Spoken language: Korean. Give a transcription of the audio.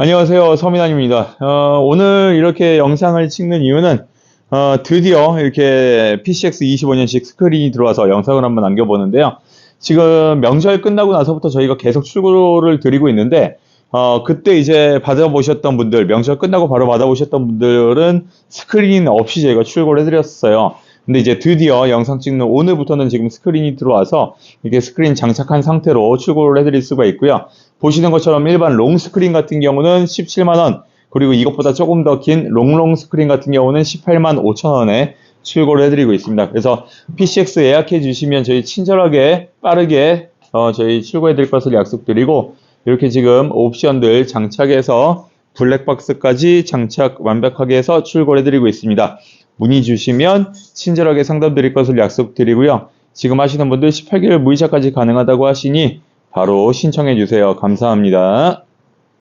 안녕하세요. 서민환입니다. 어, 오늘 이렇게 영상을 찍는 이유는 어, 드디어 이렇게 PCX 25년식 스크린이 들어와서 영상을 한번 남겨보는데요. 지금 명절 끝나고 나서부터 저희가 계속 출고를 드리고 있는데 어, 그때 이제 받아보셨던 분들, 명절 끝나고 바로 받아보셨던 분들은 스크린 없이 저희가 출고를 해드렸어요. 근데 이제 드디어 영상 찍는 오늘부터는 지금 스크린이 들어와서 이게 스크린 장착한 상태로 출고를 해드릴 수가 있고요. 보시는 것처럼 일반 롱 스크린 같은 경우는 17만원, 그리고 이것보다 조금 더 긴 롱롱 스크린 같은 경우는 18만 5천원에 출고를 해드리고 있습니다. 그래서 PCX 예약해 주시면 저희 친절하게 빠르게 어, 저희 출고해 드릴 것을 약속드리고 이렇게 지금 옵션들 장착해서 블랙박스까지 장착 완벽하게 해서 출고해 드리고 있습니다. 문의 주시면 친절하게 상담 드릴 것을 약속드리고요. 지금 하시는 분들 18개월 무이자까지 가능하다고 하시니 바로 신청해 주세요. 감사합니다.